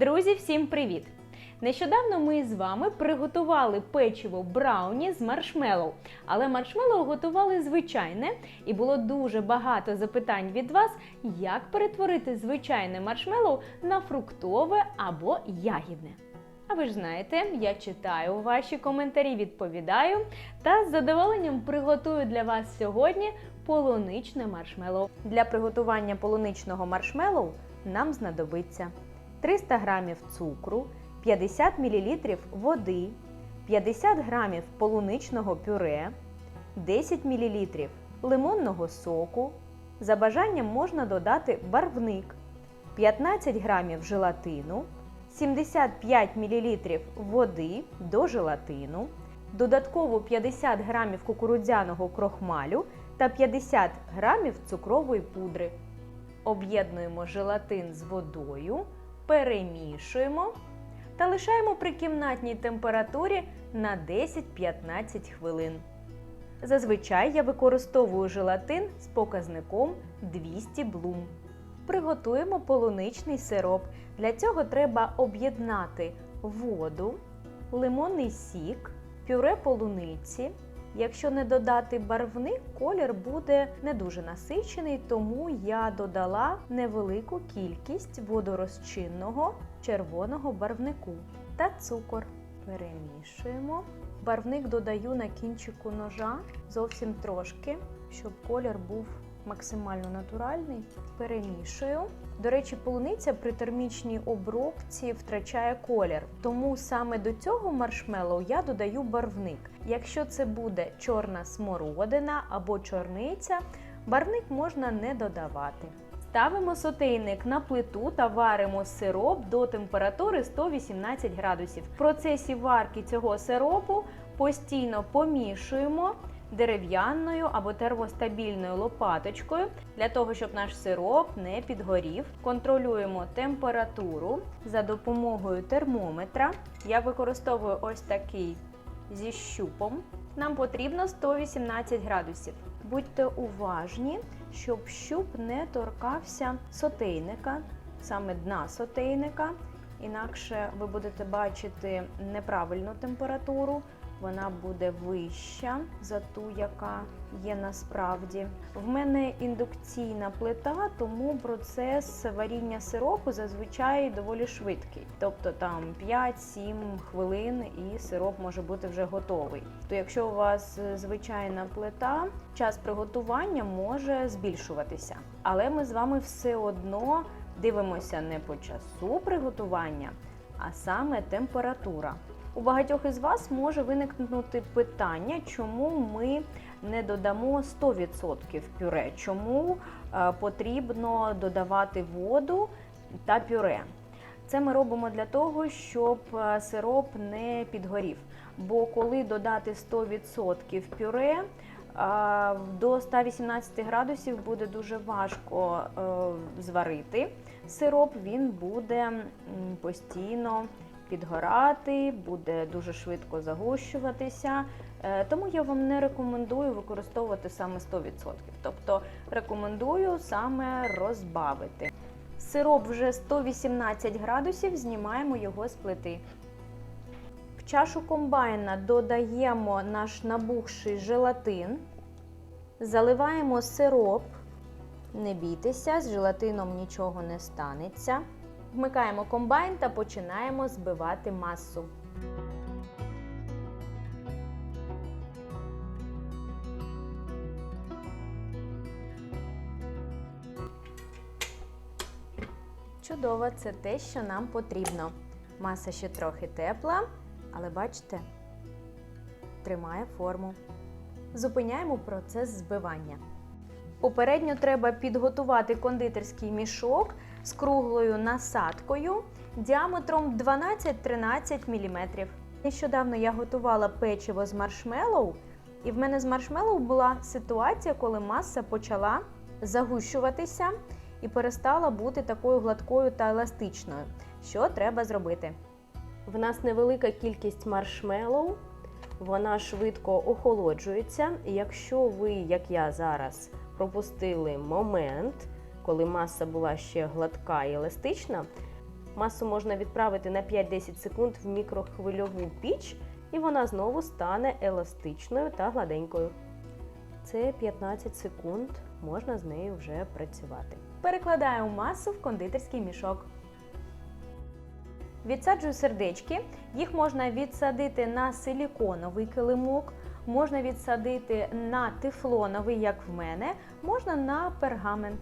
Друзі, всім привіт! Нещодавно ми з вами приготували печиво брауні з маршмеллоу. Але маршмеллоу готували звичайне, і було дуже багато запитань від вас, як перетворити звичайне маршмеллоу на фруктове або ягідне. А ви ж знаєте, я читаю ваші коментарі, відповідаю та з задоволенням приготую для вас сьогодні полуничне маршмеллоу. Для приготування полуничного маршмеллоу нам знадобиться 300 г цукру, 50 мл води, 50 г полуничного пюре, 10 мл лимонного соку. За бажанням можна додати барвник, 15 г желатину, 75 мл води до желатину, додатково 50 г кукурудзяного крохмалю та 50 г цукрової пудри. Об'єднуємо желатин з водою, перемішуємо та лишаємо при кімнатній температурі на 10-15 хвилин. Зазвичай я використовую желатин з показником 200 блум. Приготуємо полуничний сироп. Для цього треба об'єднати воду, лимонний сік, пюре полуниці. Якщо не додати барвник, колір буде не дуже насичений, тому я додала невелику кількість водорозчинного червоного барвнику та цукор. Перемішуємо. Барвник додаю на кінчику ножа зовсім трошки, щоб колір був максимально натуральний. Перемішую. До речі, полуниця при термічній обробці втрачає колір, тому саме до цього маршмеллоу я додаю барвник. Якщо це буде чорна смородина або чорниця, барвник можна не додавати. Ставимо сотейник на плиту та варимо сироп до температури 118 градусів. В процесі варки цього сиропу постійно помішуємо дерев'яною або термостабільною лопаточкою для того, щоб наш сироп не підгорів. Контролюємо температуру за допомогою термометра. Я використовую ось такий зі щупом. Нам потрібно 118 градусів. Будьте уважні, щоб щуп не торкався сотейника, саме дна сотейника. Інакше ви будете бачити неправильну температуру, вона буде вища за ту, яка є насправді. В мене індукційна плита, тому процес варіння сиропу зазвичай доволі швидкий. Тобто там 5-7 хвилин і сироп може бути вже готовий. То якщо у вас звичайна плита, час приготування може збільшуватися. Але ми з вами все одно дивимося не по часу приготування, а саме температура. У багатьох із вас може виникнути питання, чому ми не додамо 100% пюре, чому е, потрібно додавати воду та пюре. Це ми робимо для того, щоб е, сироп не підгорів. Бо коли додати 100% пюре, е, до 118 градусів буде дуже важко зварити сироп, він буде постійно підгорати, буде дуже швидко загущуватися. Тому я вам не рекомендую використовувати саме 100%. Тобто рекомендую саме розбавити. Сироп вже 118 градусів, знімаємо його з плити. В чашу комбайна додаємо наш набухший желатин, заливаємо сироп. Не бійтеся, з желатином нічого не станеться. Вмикаємо комбайн та починаємо збивати масу. Чудово, це те, що нам потрібно. Маса ще трохи тепла, але бачите, тримає форму. Зупиняємо процес збивання. Попередньо треба підготувати кондитерський мішок з круглою насадкою діаметром 12-13 мм. Нещодавно я готувала печиво з маршмеллоу, і в мене з маршмеллоу була ситуація, коли маса почала загущуватися і перестала бути такою гладкою та еластичною. Що треба зробити? В нас невелика кількість маршмеллоу, вона швидко охолоджується. Якщо ви, як я зараз, пропустили момент, коли маса була ще гладка і еластична, Масу можна відправити на 5-10 секунд в мікрохвильову піч, і вона знову стане еластичною та гладенькою. Це 15 секунд, можна з нею вже працювати. Перекладаю масу в кондитерський мішок. Відсаджую сердечки. Їх можна відсадити на силіконовий килимок, можна відсадити на тефлоновий, як в мене, можна на пергамент.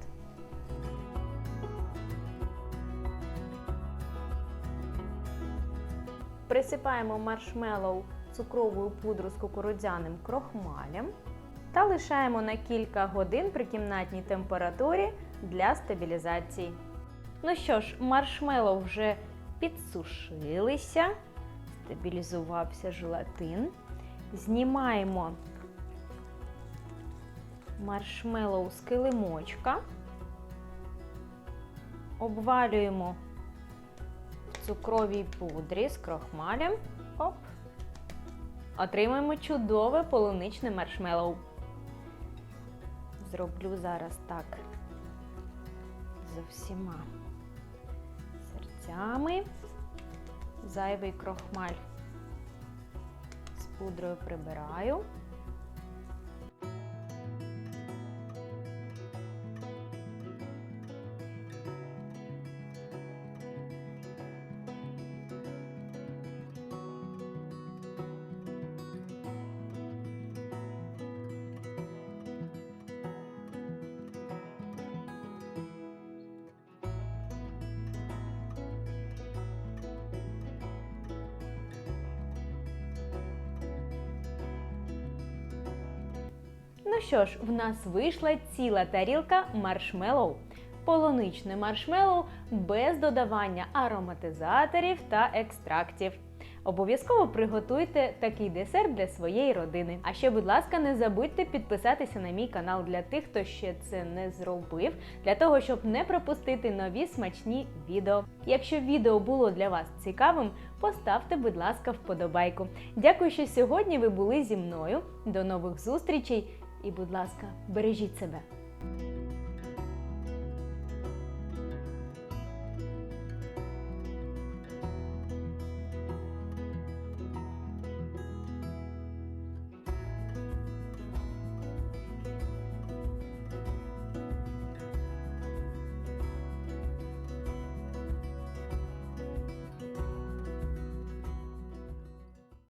Присипаємо маршмеллоу цукровою пудру з кукурудзяним крохмалем та лишаємо на кілька годин при кімнатній температурі для стабілізації. Ну що ж, маршмеллоу вже підсушилися, стабілізувався желатин. Знімаємо маршмеллоу з килимочка, обвалюємо в цукровій пудрі з крохмалем. Оп. Отримаємо чудове полуничне маршмеллоу. Зроблю зараз так з всіма серцями. Зайвий крохмаль пудрою прибираю. Що ж, в нас вийшла ціла тарілка маршмеллоу. Полуничне маршмеллоу без додавання ароматизаторів та екстрактів. Обов'язково приготуйте такий десерт для своєї родини. А ще, будь ласка, не забудьте підписатися на мій канал для тих, хто ще це не зробив, для того, щоб не пропустити нові смачні відео. Якщо відео було для вас цікавим, поставте, будь ласка, вподобайку. Дякую, що сьогодні ви були зі мною. До нових зустрічей і, будь ласка, бережіть себе.